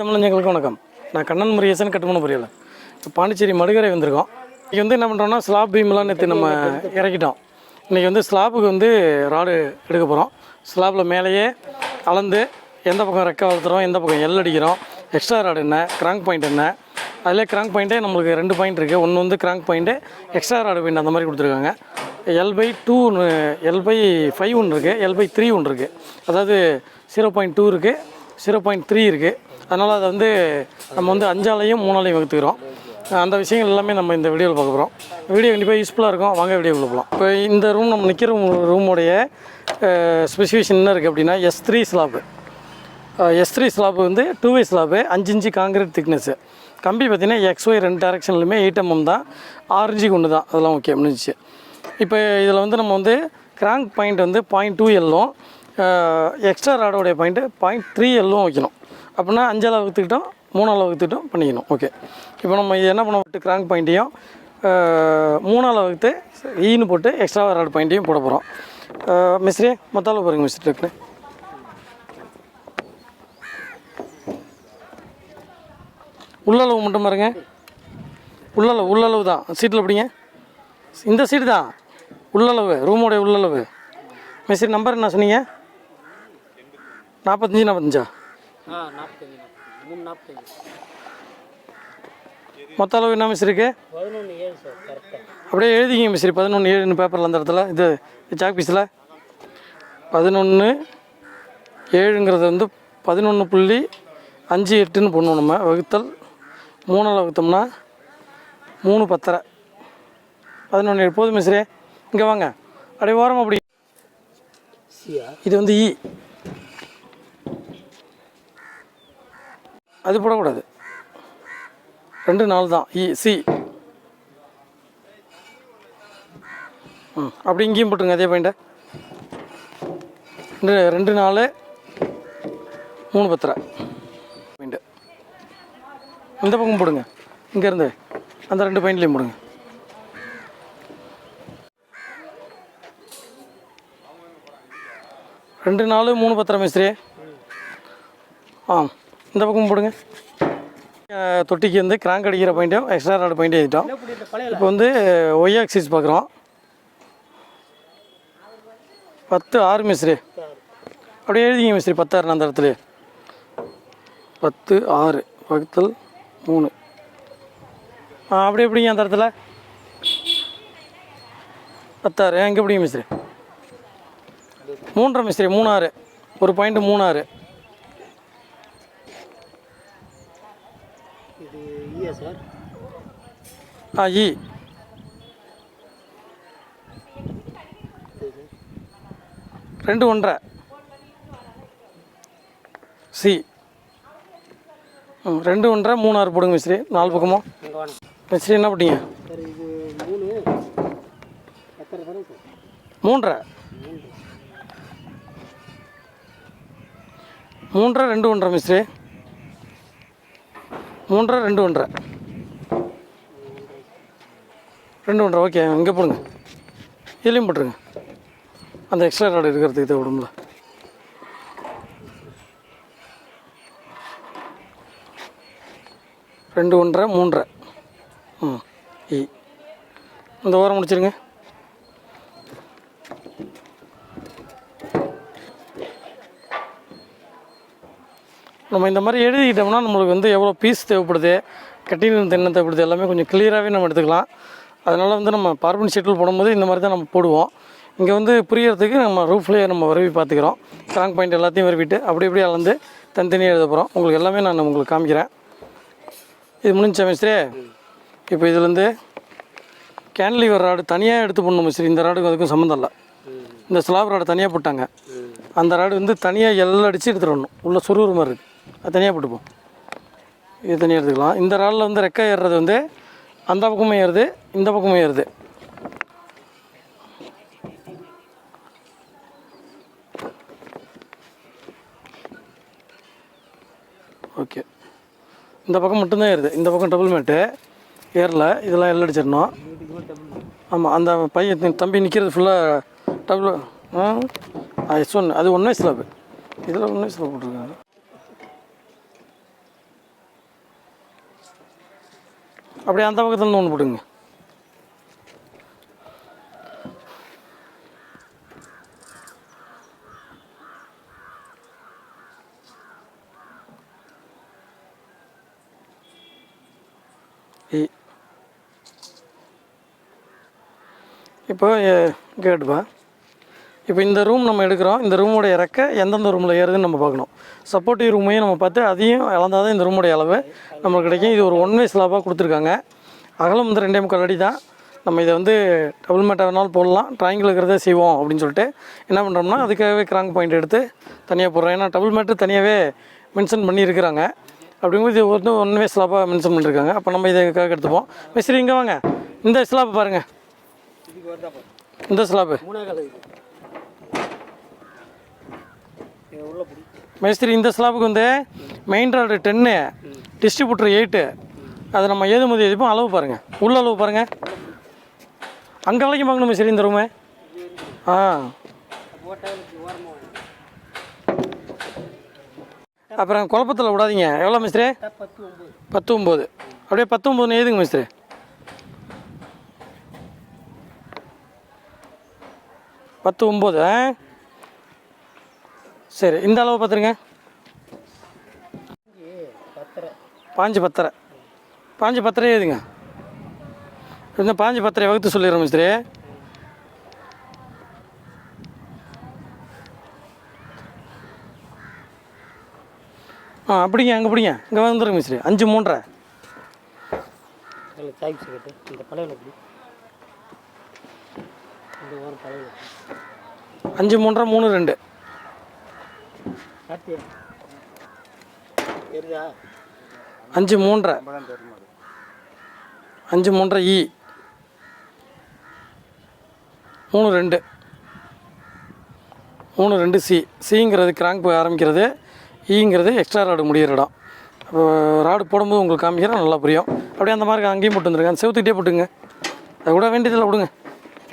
தமிழஞ்சங்களுக்கு வணக்கம். நான் கண்ணன் முரியசன் கட்டுமான புரியல. இப்போ பாண்டிச்சேரி மடுகரை வந்திருக்கோம். இன்றைக்கி வந்து என்ன பண்ணுறோம்னா ஸ்லாப் பீம்லாம் நேற்று நம்ம இறக்கிட்டோம். இன்றைக்கி வந்து ஸ்லாப்புக்கு வந்து ராடு எடுக்க போகிறோம் ஸ்லாப்பில் மேலேயே அளந்து எந்த பக்கம் ரெக்க வளர்த்துறோம் எந்த பக்கம் எல் அடிக்கிறோம் எக்ஸ்ட்ரா ராடு என்ன கிராங்க் பாயிண்ட் என்ன அதிலே கிராங்க் பாயிண்ட்டே நம்மளுக்கு ரெண்டு பாயிண்ட் இருக்குது ஒன்று வந்து crank point extra rod point அந்த மாதிரி கொடுத்துருக்காங்க. எல் பை டூ ஒன்று எல் பை ஃபைவ் ஒன்று இருக்குது எல் பை த்ரீ ஒன்று இருக்குது அதாவது ஜீரோ பாயிண்ட் டூ இருக்குது ஜீரோ பாயிண்ட் த்ரீ இருக்குது அதனால் அதை வந்து நம்ம வந்து அஞ்சாலையும் மூணாலையும் வகுத்துக்கிறோம். அந்த விஷயங்கள் எல்லாமே நம்ம இந்த வீடியோவில் பார்க்க போகிறோம் வீடியோ கண்டிப்பாக யூஸ்ஃபுல்லாக இருக்கும். வாங்க வீடியோவில் போகலாம் இப்போ இந்த ரூம் நம்ம நிற்கிற ரூமுடைய ஸ்பெசிஃபிகேஷன் என்ன இருக்குது அப்படின்னா S three slab S three slab வந்து டூ வே ஸ்லாப்பு அஞ்சு இன்ச்சு காங்கிரீட் திக்னஸ்ஸு கம்பி பார்த்திங்கன்னா எக்ஸ் ஒய் ரெண்டு டேரக்ஷன்லையுமே எயிட் எம்எம் தான். ஆரஞ்சு கொண்டு தான். அதெல்லாம் ஓகே முடிஞ்சிச்சு. இப்போ இதில் வந்து நம்ம வந்து கிராங்க் பாயிண்ட் வந்து பாயிண்ட் டூ எல்லும் எக்ஸ்ட்ரா ராடோடைய பாயிண்ட்டு பாயிண்ட் த்ரீ எல்லும் வைக்கணும். அப்படின்னா அஞ்சாவது வகுத்துக்கிட்டோம் மூணாவது வகுத்துக்கிட்டோம் பண்ணிக்கணும். ஓகே இப்போ நம்ம இது என்ன பண்ண விட்டு கிராங்க் பாயிண்ட்டையும் மூணாவது வகுத்து ஈன்னு போட்டு எக்ஸ்ட்ரா ராடு பாயிண்ட்டையும் போட போகிறோம் மிஸ்ரே மொத்தால பாருங்கள் மிஸ்டர் டக்குனு உள்ளளவு மட்டும் பாருங்க. உள்ளளவு உள்ளளவு தான். சீட்டில் பிடிங்க இந்த சீட்டு தான். உள்ளளவு ரூமோடைய உள்ளளவு மிஸ்ரி நம்பர் என்ன சொன்னீங்க? நாற்பத்தஞ்சு நாற்பத்தஞ்சா ஆ நாற்பத்தஞ்சு மூணு நாற்பத்தஞ்சு மொத்த அளவு என்ன மிஸ் இருக்கு? பதினொன்று ஏழு சார் கரெக்டாக அப்படியே எழுதிக்கிங்க மிஸ்ரி பதினொன்று ஏழுன்னு பேப்பரில் அந்த இடத்துல. இது சாக் பீஸில் பதினொன்று ஏழுங்கிறது வந்து பதினொன்று புள்ளி அஞ்சு எட்டுன்னு போடணும் நம்ம. வகுத்தல் மூணில் வகுத்தோம்னா மூணு பத்தரை. பதினொன்று ஏழு. போதும் மிஸ்ரே இங்கே வாங்க. அப்படியே ஓரம் அப்படி இது வந்து இ அது போடக்கூடாது. ரெண்டு நாள் தான். E C. ம் அப்படி இங்கேயும் போட்டுருங்க அதே பாயிண்ட்டை ரெண்டு ரெண்டு நாலு மூணு பத்தரை. பாயிண்ட்டு இந்த பக்கம் போடுங்க. இங்கேருந்து அந்த ரெண்டு பாயிண்ட்லேயும் போடுங்க. ரெண்டு நாலு மூணு பத்திரம் மிஸ்திரி ஆ இந்த பக்கம் போடுங்க. தொட்டிக்கு வந்து கிராங்க் அடிக்கிற பாயிண்ட்டும் எக்ஸ்ட்ரா ராடு பாயிண்ட்டும் எழுதிட்டோம் இப்போ வந்து ஒய் ஆக்சிஸ் பார்க்குறோம். பத்து ஆறு மிஸ்ரி. அப்படியே எழுதிங்க மிஸ்ரி பத்தாறு அந்த இடத்துல. பத்து ஆறு வகுத்தல் மூணு. ஆ அப்படி எப்படிங்க அந்த இடத்துல. பத்தாறு எங்கே எப்படிங்க மிஸ்ரி? மூன்றரை மிஸ்திரி மூணாறு. ஒரு பாயிண்ட் மூணாறு. இது ஈயா சார். ஆ இ. ரெண்டு ஒன்றரை சி. ரெண்டு ஒன்றரை மூணாறு போடுங்க மிஸ்திரி நாலு பக்கமும். மிஸ்திரி என்ன மூணு. சார்? மூன்றரை மூன்றரை ரெண்டு ஒன்றரை மிஸ்திரி மூன்றரை ரெண்டு ஒன்றரை. ரெண்டு ஒன்றரை ஓகே இங்கே போடுங்க. இதுலேயும் போட்டுருங்க. அந்த எக்ஸ்ட்ரா ராடு இருக்கிறதுக்கு இது விடும்ல ரெண்டு ஒன்றரை மூன்றரை. ம் இ. இந்த ஓரம் முடிச்சிருங்க. நம்ம இந்த மாதிரி எழுதிக்கிட்டோம்னா நம்மளுக்கு வந்து எவ்வளோ பீஸ் தேவைப்படுது கட்டிலிருந்து என்ன தேவைப்படுது எல்லாமே கொஞ்சம் கிளியராகவே நம்ம எடுத்துக்கலாம். அதனால் வந்து நம்ம பார்பன் ஷீட்டில் போடும்போது இந்த மாதிரி தான் நம்ம போடுவோம். இங்கே வந்து புரியறதுக்கு நம்ம ரூஃப்லேயே நம்ம வரவி பார்த்துக்கிறோம். ஸ்ட்ராங் பாயிண்ட் எல்லாத்தையும் வரவிட்டு அப்படி இப்படி அளந்து தனித்தனியாக எழுத போகிறோம் உங்களுக்கு எல்லாமே நான் உங்களுக்கு காமிக்கிறேன். இது முடிஞ்ச மிஸ்ரே இப்போ இதுலேருந்து கேன்லிவர் ராடு தனியாக எடுத்து போடணும் மிஸ்ரி இந்த ராடுக்கு அதுக்கும் சம்மந்தம் இல்லை. இந்த ஸ்லாப் ராடு தனியாக போட்டாங்க. அந்த ராடு வந்து தனியாக எல்லாம் அடித்து எடுத்துகிட்டு வரணும். உள்ளே சுருவுற மாதிரி இருக்குது அது தனியாக போட்டுப்போம் இது தனியாக எடுத்துக்கலாம். இந்த ராலில் வந்து ரெக்கை ஏறுறது வந்து அந்த பக்கமும் ஏறுது இந்த பக்கமும் ஏறுது. ஓகே. இந்த பக்கம் மட்டும்தான் ஏறுது. இந்த பக்கம் டபுள் மேட்டு ஏறல. இதெல்லாம் எல்லாம் அடிச்சிடணும். ஆமாம் அந்த பையன் தம்பி நிற்கிறது ஃபுல்லாக டபுள் ஆ? எஸ் ஒன் அது ஒன் வயசில் இதில் ஒன் வயசில் போட்டிருக்காங்க. அப்படியே அந்த பக்கத்தில் ஒன்று போட்டுங்க இ இப்போ கேட்டுப்பா. இப்போ இந்த ரூம் நம்ம எடுக்கிறோம். இந்த ரூமுடைய இறக்க எந்தெந்த ரூமில் ஏறுதுன்னு நம்ம பார்க்கணும். சப்போர்ட்டிவ் ரூமையும் நம்ம பார்த்து அதையும் இழந்தால் தான் இந்த ரூமுடைய அளவு நம்மளுக்கு கிடைக்கும். இது ஒரு ஒன் வே ஸ்லாபாக கொடுத்துருக்காங்க. அகலம் வந்து ரெண்டே முக்கால் அடி தான் நம்ம இதை வந்து டபுள் மேட்டாக வேணாலும் போடலாம். ட்ராயிங்கில் இருக்கிறதே செய்வோம் அப்படின்னு சொல்லிட்டு என்ன பண்ணுறோம்னா அதுக்காகவே கிராங்க் பாயிண்ட் எடுத்து தனியாக போடுறோம். ஏன்னா டபுள் மேட்டு தனியாகவே மென்ஷன் பண்ணியிருக்கிறாங்க அப்படிங்கும்போது இது வந்து ஒன் வே ஸ்லாபாக மென்ஷன் பண்ணியிருக்காங்க அப்போ நம்ம இதுக்காக எடுத்துப்போம். மிஸ்ரி இங்கே வாங்க. இந்த ஸ்லாப் பாருங்கள் இந்த ஸ்லாப்பு மூணே கால் இது இது உள்ள பிடி மேஸ்திரி இந்த ஸ்லாபுக்கு வந்து main rod ten distributor eight அதை நம்ம ஏதுமதி எதுப்போம் அளவு பாருங்கள் உள்ள அளவு பாருங்கள் அங்கே வரைக்கும் பார்க்கணும் மேஸ்திரி இந்த ரூமு ஆ. அப்புறம் குழப்பத்தில் விடாதீங்க. எவ்வளோ மிஸ்திரி? பத்து ஒம்பது அப்படியே பத்து ஒம்பதுன்னு ஏதுங்க மிஸ்திரி. பத்து ஒம்பது ஆ? சரி இந்த அளவு பார்த்துருங்க பாஞ்சு பத்தரை. பாஞ்சு பத்தரை ஏதுங்க இந்த பாஞ்சு பத்தரை வகுத்து சொல்லிடுறோம் மிஸ்திரி ஆ அப்படிங்க அங்கே பிடிங்க. இங்கே வந்துருங்க மிஸ்திரி அஞ்சு மூன்றரை. அஞ்சு மூன்றரை மூணு ரெண்டு. அஞ்சு மூன்றரை. அஞ்சு மூன்றரை இ மூணு ரெண்டு. மூணு ரெண்டு சி. சிங்கிறது கிராங்க் போய் ஆரம்பிக்கிறது. ஈங்கிறது எக்ஸ்ட்ரா ராடு முடியிற இடம். அப்போ ராடு போடும்போது உங்களுக்கு காமிக்கிறேன் நல்லா புரியும். அப்படியே அந்த மாதிரி அங்கேயும் போட்டு வந்துருங்க. அந்த செவுத்துக்கிட்டே போட்டுங்க அதை விட வேண்டியதில்லை விடுங்க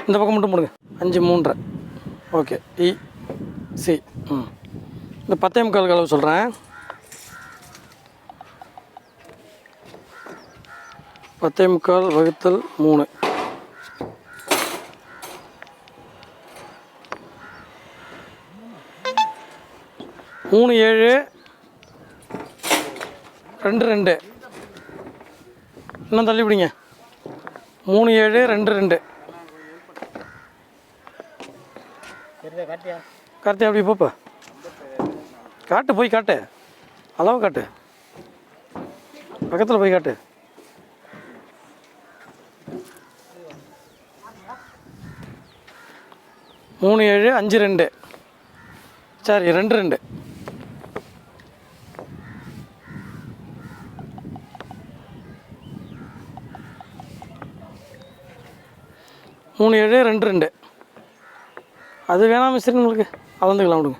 இந்த பக்கம் மட்டும் போடுங்க. அஞ்சு மூன்றரை. ஓகே. E C. ம். இந்த பத்தே முக்கால் அளவு சொல்கிறேன் பத்தே முக்கால் வகுத்தல் மூணு. மூணு ஏழு ரெண்டு ரெண்டு. இன்னும் தள்ளி பிடிங்க மூணு ஏழு ரெண்டு ரெண்டு. கார்த்தி அப்படி போப்பா. காட்டு போய் காட்டு. அளவு காட்டு. பக்கத்தில் போய் காட்டு. மூணு ஏழு அஞ்சு ரெண்டு. சரி ரெண்டு ரெண்டு. மூணு ஏழு ரெண்டு ரெண்டு. அது வேணாம் மிஸ்டர் உங்களுக்கு. அளந்துக்கலாம் விடுங்க.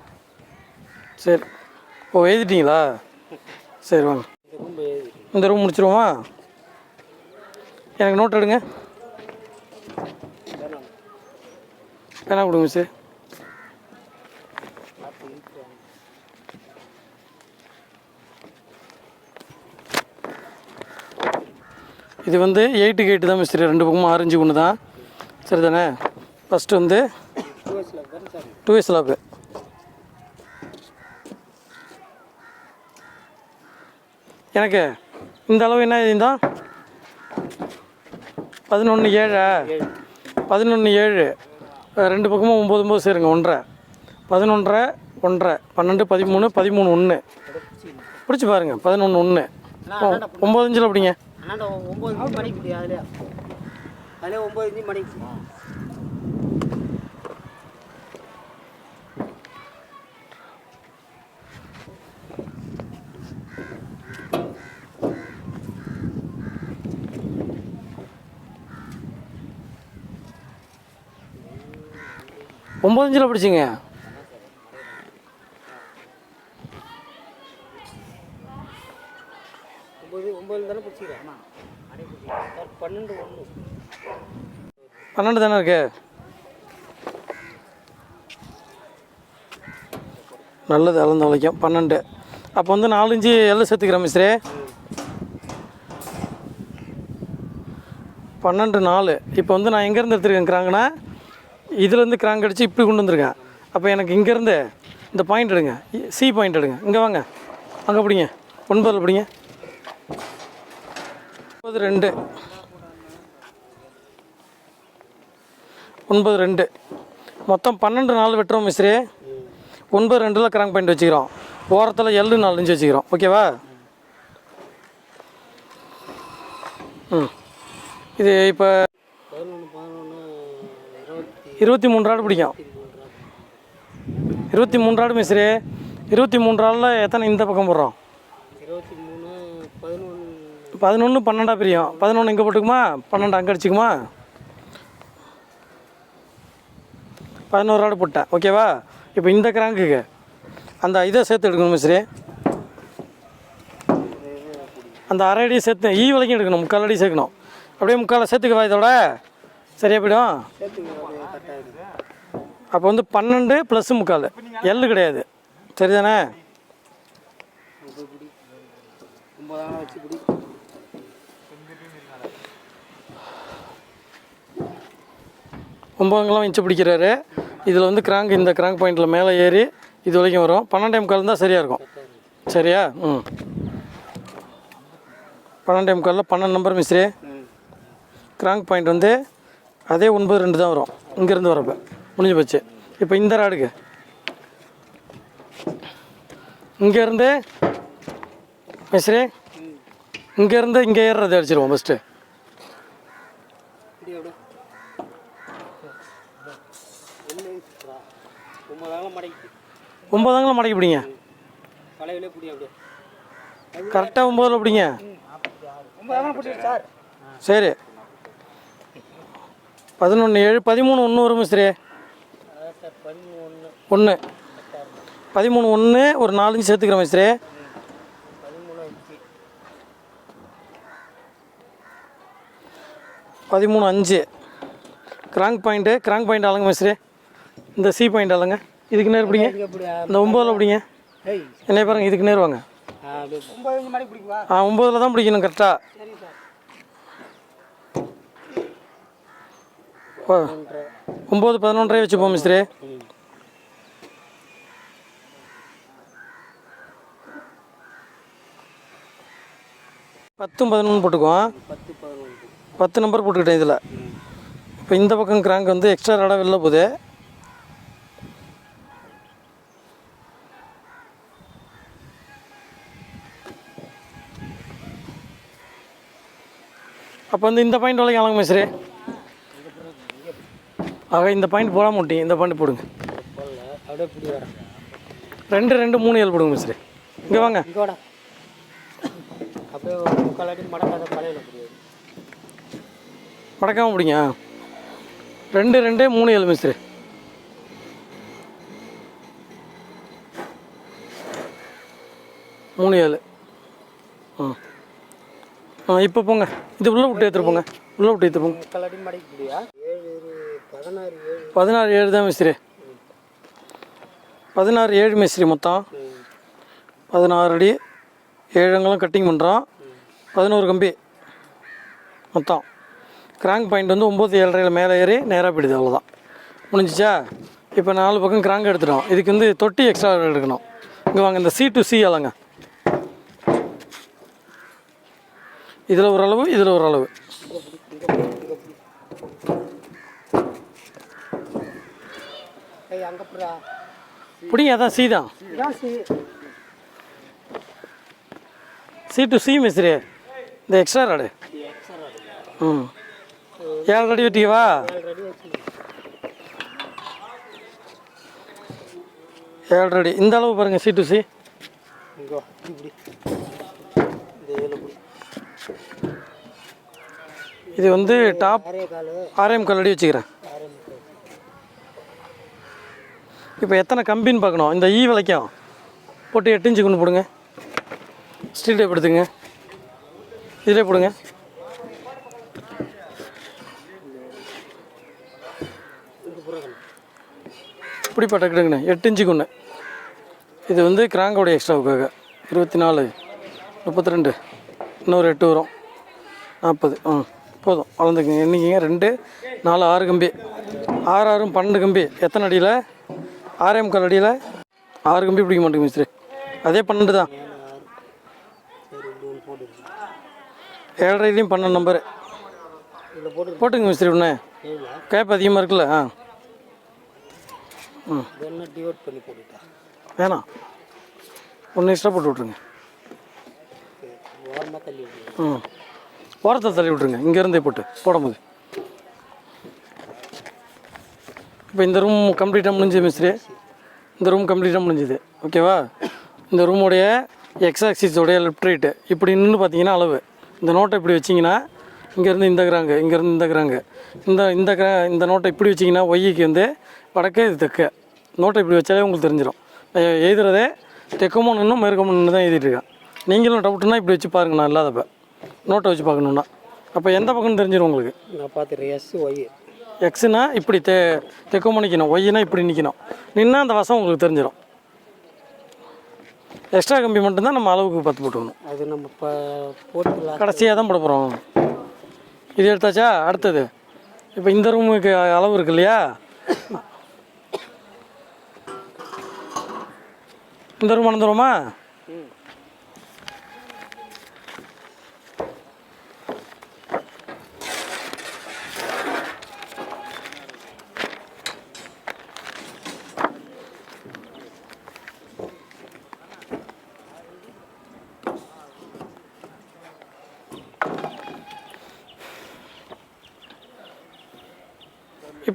சரி. ஓ எழுதிட்டீங்களா? சரி வாங்க. இந்த ரூம் முடிச்சிருவோமா? எனக்கு நோட் எடுங்க. பேனா கொடுங்க மிஸ்ஸு இது வந்து எயிட்டு கேட்டு தான் மிஸ்திரி ரெண்டு பக்கமும் ஆரஞ்சு ஒன்று தான் சரி தானே ஃபஸ்ட்டு வந்து டூ வயசில் தானே சார் டூ எஸ் லாப்பு எனக்கு இந்த அளவு என்ன இருந்தால் பதினொன்று ஏழா. பதினொன்று ஏழு. ரெண்டு பக்கமும் ஒம்பது ஒம்பது சேருங்க ஒன்றரை. பதினொன்றரை ஒன்றரை. பன்னெண்டு பதிமூணு பதிமூணு ஒன்று. பிடிச்சி பாருங்க பதினொன்று ஒன்று. ஒம்பது அஞ்சில் அப்படிங்க ஒம்பது மணிக்கு அதுலேயே? ஒம்பது மணிக்கு ஒம்பது அஞ்சில் பிடிச்சிங்க. பன்னெண்டு தானே இருக்கு? நல்லது அளந்து வளைக்கும் பன்னெண்டு. அப்போ வந்து நாலு இஞ்சி எல்லாம் சேர்த்துக்கிறேன் மிஸ்ரே. பன்னெண்டு நாலு. இப்போ வந்து நான் எங்கேருந்து எடுத்துருக்கேன் கிராங்க்னா இதுலேருந்து கிராங்க் அடித்து இப்படி கொண்டு வந்திருக்கேன். அப்போ எனக்கு இங்கேருந்து இந்த பாயிண்ட் எடுங்க. சி பாயிண்ட் எடுங்க. இங்கே வாங்க. அங்கே பிடிங்க. ஒன்பதில் பிடிங்க. ஒன்பது ரெண்டு. ஒன்பது ரெண்டு. மொத்தம் பன்னெண்டு நாள் வெட்டுறோம் மிஸ்ரே. ஒன்பது ரெண்டில் கிராங்க் பாயிண்ட் வச்சுக்கிறோம். ஓரத்தில் எல்லு நாலு இன்ச்சு வச்சுக்கிறோம். ஓகேவா ம். இது இப்போ இருபத்தி மூன்று ஆடு பிடிக்கும். இருபத்தி மூன்று ஆடு மிஸ்ரே இருபத்தி மூன்று ஆடில் எத்தனை இந்த பக்கம் போடுறோம்? பதினொன்று பன்னெண்டாக பன்னெண்டா பிரியும். பதினொன்று இங்கே போட்டுக்குமா? பன்னெண்டு அங்கே அடிச்சுக்குமா? பதினோரு ஆடு போட்டேன் ஓகேவா இப்போ இந்த கிராங்குக்கு அந்த இதை சேர்த்து எடுக்கணும் மிஸ்ரி. அந்த அரை அடி சேர்த்து ஈ வரைக்கும் எடுக்கணும். முக்கால் அடி சேர்க்கணும். அப்படியே முக்காலை சேர்த்துக்கவா இதோட? சரியா போயிடும்? அப்போ வந்து பன்னெண்டு ப்ளஸ் முக்கால். எள்ளு கிடையாது. சரிதானே? இது ஒம்பதுங்கெல்லாம் இன்ச்சு பிடிக்கிறாரு. இதில் வந்து கிராங்க் இந்த கிராங்க் பாயிண்டில் மேலே ஏறி இது வரைக்கும் வரும். பன்னெண்டே முக்கால் தான் சரியாக இருக்கும். சரியா? ம். பன்னெண்டே முக்காலில் பன்னெண்டு நம்பர் மிஸ்ரே கிராங்க் பாயிண்ட் வந்து அதே ஒன்பது ரெண்டு தான் வரும். இங்கேருந்து வரப்போ. முடிஞ்சு போச்சு. இப்போ இந்த ராடுக்கு இங்கேருந்து மிஸ்ரே இங்கேருந்து இங்கே ஏறுறது அடிச்சிருவோம் ஃபஸ்ட்டு ஒம்பதாயிரம் மடக்கி பிடிங்க. கரெக்டாக ஒம்பதில் பிடிங்க. சரி. பதினொன்று ஏழு பதிமூணு ஒன்று வரும் மிஸ்ரே. ஒன்று பதிமூணு ஒன்று ஒரு நாலஞ்சு சேர்த்துக்கிறேன் மிஸ்ரே. பதிமூணு அஞ்சு. கிராங்க் பாயிண்ட்டு கிராங்க் பாயிண்ட் ஆளுங்க மிஸ்ரே. இந்த சி பாயிண்ட் ஆளுங்க. இதுக்கு நேர் பிடிங்க. இந்த ஒம்பதில் பிடிங்க. என்னைய பாருங்க இதுக்கு நேர் வாங்க. ஆ ஒம்பதில் தான் பிடிக்கணும் கரெக்டாக சரி சார் ஒன்றரை ஒம்பது பதினொன்றரை வச்சுப்போம் மிஸ்ரே. பத்தும் பதினொன்று போட்டுக்குவோம். பத்து நம்பர் போட்டுக்கிட்டேன் இதில். இப்போ இந்த பக்கம் கிராங்க் வந்து எக்ஸ்ட்ரா இடம் வெளில போகுது. அப்போ வந்து இந்த பாயிண்ட் வரைக்கும் அளங்க மிஸ்ரே. ஆக இந்த பாயிண்ட் போட மாட்டீங்க இந்த பாயிண்ட் போடுங்க. ரெண்டு ரெண்டு மூணு ஏழு போடுங்க மிஸ்ரே இங்கே வாங்க. இங்கே வாடா அப்படியே ஒரு முக்கால் அடி மடக்காத பழையில பிடி மடக்காம பிடிங்க ரெண்டு ரெண்டு மூணு ஏழு மிஸ்ரே மூணு ஏழு. ம் ஆ இப்போ போங்க. இது உள்ளே விட்டு எடுத்துட்டு போங்க. உள்ளே விட்டு எடுத்து போங்க முக்கால் அடி மடக்கி பிடியா ஏழு இரு பதினாறு ஏழு. தான் மிஸ்திரி பதினாறு ஏழு மிஸ்திரி மொத்தம். பதினாறு அடி ஏழுங்களும் கட்டிங் பண்ணுறோம் பதினோரு கம்பி மொத்தம். கிராங்க் பாயிண்ட் வந்து ஒம்பது ஏழரையில் மேலே ஏறி நேராக போயிடுது அவ்வளோதான் முடிஞ்சிச்சா? இப்போ நாலு பக்கம் கிராங்க் எடுத்துட்டோம். இதுக்கு வந்து தொட்டி எக்ஸ்ட்ரா எடுக்கணும். இங்கே வாங்க இந்த சி டு சி அலங்க இதில் ஓரளவு இதில் ஒரு ஏய் அங்கே புறா பிடிங்க அதான் சி தான். சி சி டு சி மிஸ்திரி இந்த எக்ஸ்ட்ரா ராடு ம். ஏழு அடி வெட்டிக்கவா? ஏழு அடி இந்த அளவு பாருங்கள் சி டு சி இது வந்து டாப் ஆரேம் கல். அடி வச்சுக்கிறேன் ஆறே முக்கால் இப்போ எத்தனை கம்பின்னு பார்க்கணும். இந்த ஈ விலைக்கும் போட்டு எட்டு இன்ச்சு கொண்டு போடுங்க. ஸ்டீல் டேப் எடுத்துங்க இதிலே போடுங்க. இப்படி பட்டக்கிடுங்கண்ணே. எட்டு இன்ச்சு கொண்டு. இது வந்து கிராங்கோடைய எக்ஸ்ட்ராவுக்காக. இருபத்தி நாலு முப்பத்தி ரெண்டு இன்னொரு எட்டு வரும். நாற்பது. ம் போதும். அளந்துக்குங்க. என்னைக்குங்க ரெண்டு நாலு ஆறு கம்பி. ஆறு ஆறும் பன்னெண்டு கம்பி. எத்தனை அடியில்? ஆறே முக்கால் அடியில் ஆறு கம்பி பிடிக்க மாட்டேங்க மிஸ்திரி அதே பன்னெண்டு தான். சரி இப்படி ஏழரைலையும் பன்னெண்டு நம்பரு போட்டுங்க மிஸ்திரி ஒன்று கேப் அதிகமாக இருக்குல்ல ஆ. ம். வேணாம். ஒன்று எக்ஸ்ட்ரா போட்டு விட்ருங்க ம். ஓரத்தை தள்ளி விட்ருங்க இங்கேருந்தே போட்டு போடும்போது. இப்போ இந்த ரூம் கம்ப்ளீட்டாக முடிஞ்சு மிஸ்திரி இந்த ரூம் கம்ப்ளீட்டாக முடிஞ்சுது. ஓகேவா இந்த ரூமுடைய எக்ஸாக்சிஸோடைய லெஃப்ட் ரைட்டு இப்படி நின்று பார்த்தீங்கன்னா அளவு. இந்த நோட்டை இப்படி வச்சிங்கன்னா இங்கேருந்து இந்த கிராங்கு இங்கேருந்து இந்த கிராங்கு. இந்த இந்த கிரா இந்த நோட்டை இப்படி வச்சிங்கன்னா ஒய்க்கு வந்து வடக்கே இது தெற்க. நோட்டை இப்படி வச்சாலே உங்களுக்கு தெரிஞ்சிடும் எழுதுறதே தெக்கமோ நின்று மேற்கமோ நின்று தான் எழுதிட்டுருக்கேன் நீங்களும் டவுட்டுனா இப்படி வச்சு பாருங்க நான் இல்லாதப்ப. நோட்டை வச்சு பார்க்கணுன்னா அப்போ எந்த பக்கம்னு தெரிஞ்சிடும் உங்களுக்கு? நான் பார்த்துறேன் எஸ் ஒய் எக்ஸுனா இப்படி தெ தெற்கமோ நிற்கணும் ஒய்னா இப்படி நிற்கணும் நின்னா அந்த வசம் உங்களுக்கு தெரிஞ்சிடும். எக்ஸ்ட்ரா கம்பி மட்டும்தான் நம்ம அளவுக்கு பத்து போட்டுக்கணும். அது நம்ம இப்போ போட்டு கடைசியாக தான் போட போகிறோம் இது எடுத்தாச்சா? அடுத்தது. இப்போ இந்த ரூமுக்கு அளவு இருக்கு இல்லையா? இந்த ரூம் அனந்துருமா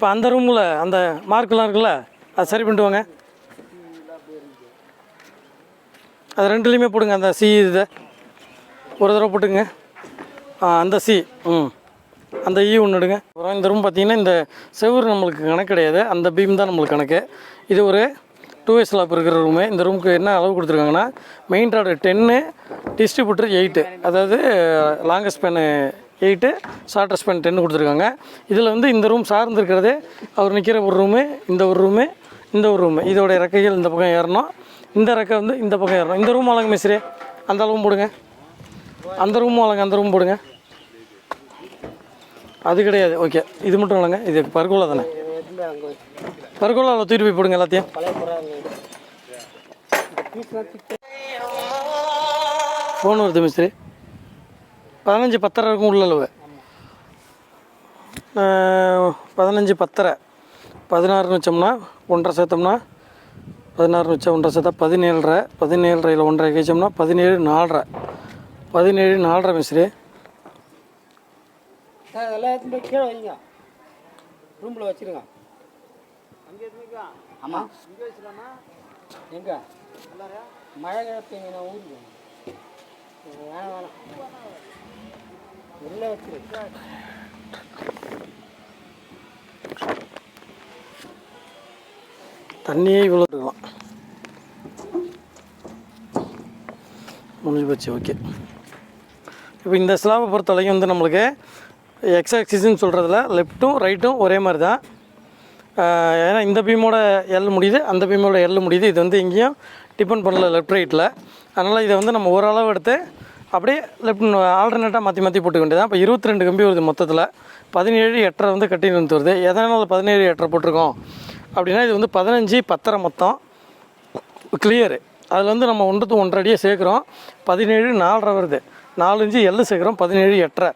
இப்போ அந்த ரூமில் அந்த மார்க்கெலாம் இருக்குல்ல அது சரி பண்ணிட்டு வாங்க. அது ரெண்டுலேயுமே போடுங்க அந்த சி இதை. ஒரு தடவை போட்டுங்க ஆ அந்த சி ம். அந்த e ஈ ஒன்று எடுங்க. அப்புறம் இந்த ரூம் பார்த்தீங்கன்னா இந்த செவுரு நம்மளுக்கு கணக்கு கிடையாது. அந்த பீம் தான் நம்மளுக்கு கணக்கு. இது ஒரு டூ ஏ ஸ்லாப் இருக்கிற ரூமு இந்த ரூமுக்கு என்ன அளவு கொடுத்துருக்காங்கன்னா main rod ten distributor eight அதாவது longest span eight shorter span ten கொடுத்துருக்காங்க. இதில் வந்து இந்த ரூம் சார்ந்துருக்கிறதே அவர் நிற்கிற ஒரு ரூமு இந்த ஒரு ரூமு இந்த ஒரு ரூமு இதோடைய ரெக்கைகள் இந்த பக்கம் ஏறணும். இந்த ரெக்கை வந்து இந்த பக்கம் ஏறணும். இந்த ரூம் அழகு மிஸ்ரே அந்த அளவும் போடுங்க. அந்த ரூமும் அழகு அந்த ரூம் போடுங்க. அது கிடையாது. ஓகே. இது மட்டும் இல்லைங்க இது பர்கோலா தானே? பர்கோலா பர்கோலாவில் தூக்கிட்டு போய் போடுங்க எல்லாத்தையும். போன ஃபோன் வருது மிஸ்திரி பதினஞ்சு பத்தரை இருக்கும் உள்ளளவு. பதினஞ்சு பத்தரை. பதினாறுன்னு வச்சோம்னா ஒன்றரை சேர்த்தோம்னா பதினாறு வச்சா ஒன்றரை சேர்த்தா பதினேழரை. பதினேழரையில் ஒன்றரை கழிச்சோம்னா பதினேழு நாலரை. பதினேழு நாலரை மிஸ்ரி சார் கீழே வைங்க. ரூமில் வச்சுருங்க. ஆமாம் எங்கே? மழை கிழப்பீங்க நான் ஊருக்கு வேணாம் வேணாம். தண்ணியே இவ்வளோ இருக்கலாம் முடிஞ்சு போச்சு ஓகே இப்போ இந்த ஸ்லாபை பொறுத்த வரைக்கும் வந்து நம்மளுக்கு எக்ஸ் ஆக்சிஸ்ன்னு சொல்கிறதுல லெஃப்ட்டும் ரைட்டும் ஒரே மாதிரி தான். ஏன்னா இந்த பீமோட எல் முடியுது அந்த பீமோட எல் முடியுது. இது வந்து எங்கேயும் டிபெண்ட் பண்ணல லெஃப்ட் ரைட்டில் அதனால் இதை வந்து நம்ம ஓரளவு எடுத்து அப்படியே லெஃப்ட் ஆல்டர்னேட்டாக மாற்றி மாற்றி போட்டுக்க வேண்டியதான் இப்போ இருபத்தி ரெண்டு கம்பி வருது மொத்தத்தில். பதினேழு எட்டரை வந்து கட்டின்னு நிறுத்து வருது. எதனால் பதினேழு எட்டரை போட்டிருக்கோம்? அப்படின்னா இது வந்து பதினஞ்சு பத்தரை மொத்தம் கிளியரு அதில் வந்து நம்ம ஒன்றுத்து ஒன்றரை அடியை சேர்க்குறோம். பதினேழு நாலரை வருது. நாலஞ்சு எள்ளு சேர்க்குறோம். பதினேழு எட்டரை.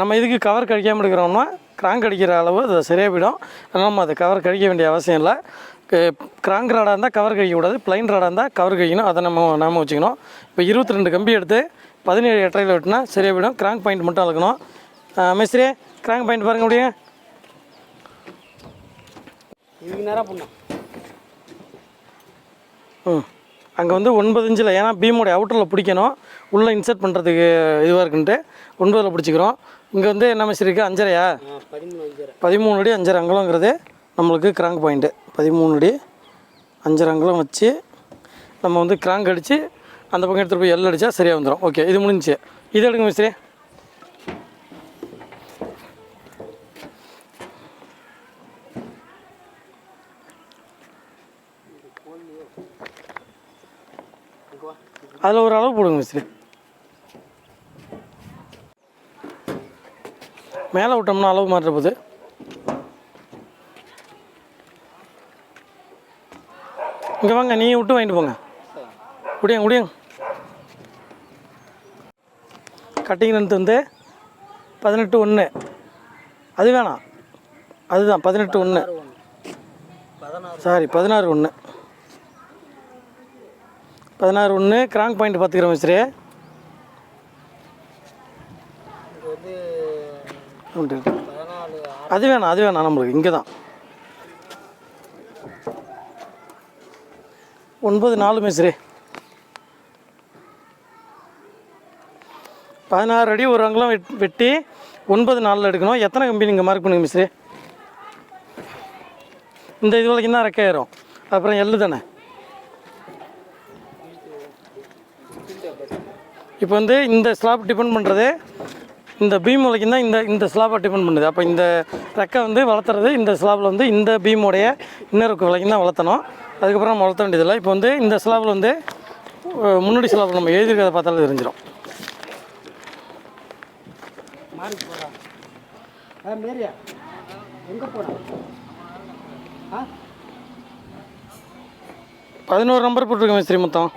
நம்ம இதுக்கு கவர் கழிக்காமல் எடுக்கிறோம்னா கிராங்க் அடிக்கிற அளவு அது சரியாக போயிடும். அதனால் நம்ம அதை கவர் கழிக்க வேண்டிய அவசியம் இல்லை. கிராங்க் ராடாக இருந்தால் கவர் கழிக்கக்கூடாது ப்ளைன் ராடாக இருந்தால் கவர் கழிக்கணும். அதை நம்ம நாம வச்சுக்கணும். இப்போ இருபத்தி ரெண்டு கம்பி எடுத்து பதினேழு எட்டரையில் விட்டுனா சரியாக போயிடும். கிராங்க் பாயிண்ட் மட்டும் அளக்கணும். மிஸ்திரி கிராங்க் பாயிண்ட் பாருங்க அப்படியே. ம். அங்கே வந்து ஒன்பது இன்ச்சில் ஏன்னா பீமோடைய அவுட்டரில் பிடிக்கணும். உள்ளே இன்சர்ட் பண்ணுறதுக்கு இதுவாக இருக்குன்ட்டு ஒன்பதில் பிடிச்சிக்கிறோம். இங்கே வந்து என்ன மிஸ் இருக்குது அஞ்சரையா? பதிமூணு அடி அஞ்சரை அங்குலங்கிறது நம்மளுக்கு கிராங்க் பாயிண்ட்டு பதிமூணு அடி அஞ்சரை அங்குலம் வச்சு நம்ம வந்து கிராங்க் அடித்து அந்த பக்கம் எடுத்துகிட்டு போய் எல்லாம் அடித்தா சரியாக வந்துடும் ஓகே இது முடிஞ்சு இது எடுங்க மிஸ்திரி அதில் ஒரு அளவு போடுங்க மிஸ்திரி மேலே விட்டோம்னா அளவு மாற்ற போகுது. இங்கே வாங்க நீ விட்டு வாங்கிட்டு போங்க. குடியாங்க விடியங்க கட்டிங் லென்த் வந்து பதினெட்டு ஒன்று. அது வேணாம். அதுதான் பதினெட்டு ஒன்று. சாரி பதினாறு ஒன்று. பதினாறு ஒன்று கிராங்க் பாயிண்ட் பார்த்துக்கிறோம் மிஸ்ரே அது வேணாம் அது வேணாம் நம்மளுக்கு இங்கே தான் ஒன்பது நாலு மிஸ்ரே பதினாறு அடி ஒரு அங்கலம் வெட் வெட்டி ஒன்பது நாளில் எடுக்கணும். எத்தனை கம்பி நீங்கள் மார்க் பண்ணுங்க மிஸ்ரி இந்த இது வரைக்கும் தான் ரெக்கையாயிரும் அப்புறம் எள்ளு தானே? இப்போ வந்து இந்த ஸ்லாப் டிபெண்ட் பண்ணுறது இந்த பீம் வரைக்கும் தான் இந்த இந்த ஸ்லாப்பை டிபெண்ட் பண்ணுது. அப்போ இந்த ரெக்கை வந்து வளர்த்துறது இந்த ஸ்லாப்பில் வந்து இந்த பீமோடைய இன்னர் வரைக்கும் தான் வளர்த்தணும். அதுக்கப்புறம் நம்ம வளர்த்த வேண்டியதில்லை. இப்போ வந்து இந்த ஸ்லாப்பில் வந்து முன்னாடி ஸ்லாப் நம்ம எழுதியிருக்கிறத பார்த்தாலே தெரிஞ்சிடும். மாறி போடா. ஆ மேரியா எங்கே போடா? ஆ? பதினோரு நம்பர் போட்டிருக்கேன் மிஸ்திரி மொத்தம்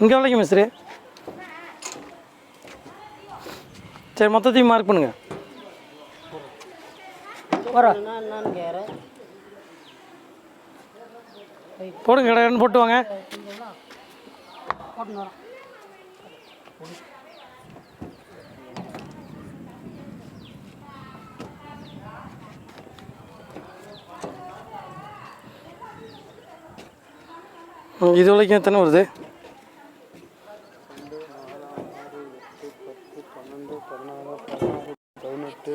இங்கே வரைக்கும் மிஸ்திரி சரி மொத்தத்தையும் மார்க் கேட்குறேன். போடுங்க கடைன்னு போட்டு வாங்க. கொண்டு இது வரைக்கும் எத்தனை வருது? பதினெட்டு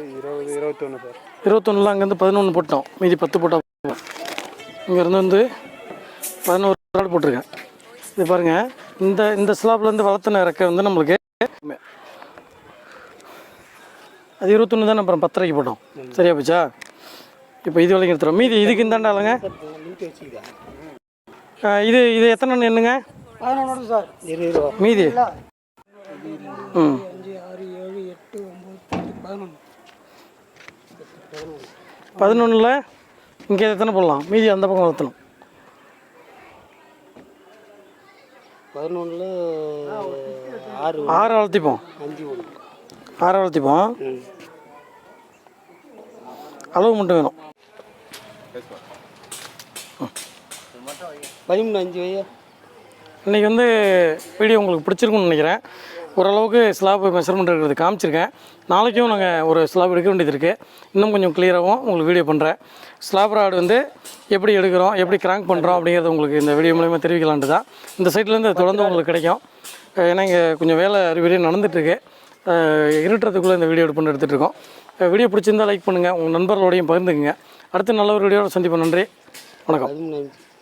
இருபத்தொன்னில் அங்கேருந்து பதினொன்று போட்டோம். மீதி பத்து போட்டோம் இங்கேருந்து வந்து பதினோரு ராடு போட்டிருக்கேன். இது பாருங்கள் இந்த இந்த ஸ்லாப்லேருந்து வளர்த்துன இறக்க வந்து நம்மளுக்கு அது இருபத்தொன்று தான் அப்புறம் பத்தரைக்கு போட்டோம். சரியா போச்சா? இப்போ இது வரைக்கும் எடுத்துகிறோம் மீதி இதுக்கு வச்சுக்கிட்டா ஆ, இது இது எத்தனை பதினொன்று சார். மீதி? ம். பதினொன்றில் இங்கே எத்தனை போடலாம்? மீதி அந்த பக்கம் வளர்த்தணும். பதினொன்றில் ஆறு ஆறு வளர்த்திப்போம். அஞ்சு ஒன்று ஆறு வளர்த்திப்போம். அளவு மட்டும் வேணும். பதிமூணு அஞ்சு வையா? இன்றைக்கி வந்து வீடியோ உங்களுக்கு பிடிச்சிருக்கும்னு நினைக்கிறேன். ஓரளவுக்கு ஸ்லாப் மெஷர்மெண்ட் இருக்கிறது காமிச்சிருக்கேன். நாளைக்கும் நாங்கள் ஒரு ஸ்லாப் எடுக்க வேண்டியது இருக்குது இன்னும் கொஞ்சம் கிளியராகவும் உங்களுக்கு வீடியோ பண்ணுறேன் ஸ்லாப் ராடு வந்து எப்படி எடுக்கிறோம் எப்படி கிராங்க் பண்ணுறோம் அப்படிங்கிறது உங்களுக்கு இந்த வீடியோ மூலயமா தெரிவிக்கலான்ட்டு தான் இந்த சைட்லேருந்து தொடர்ந்து உங்களுக்கு கிடைக்கும். ஏன்னா இங்கே கொஞ்சம் வேலை அறிவுரை நடந்துகிட்ருக்கு இருட்டுறதுக்குள்ளே இந்த வீடியோ பண்ணி எடுத்துகிட்டு இருக்கோம். வீடியோ பிடிச்சிருந்தா லைக் பண்ணுங்கள் உங்கள் நண்பர்களோடையும் பகிர்ந்துக்குங்க. அடுத்து நல்ல ஒரு வீடியோட சந்திப்போம். நன்றி. வணக்கம்.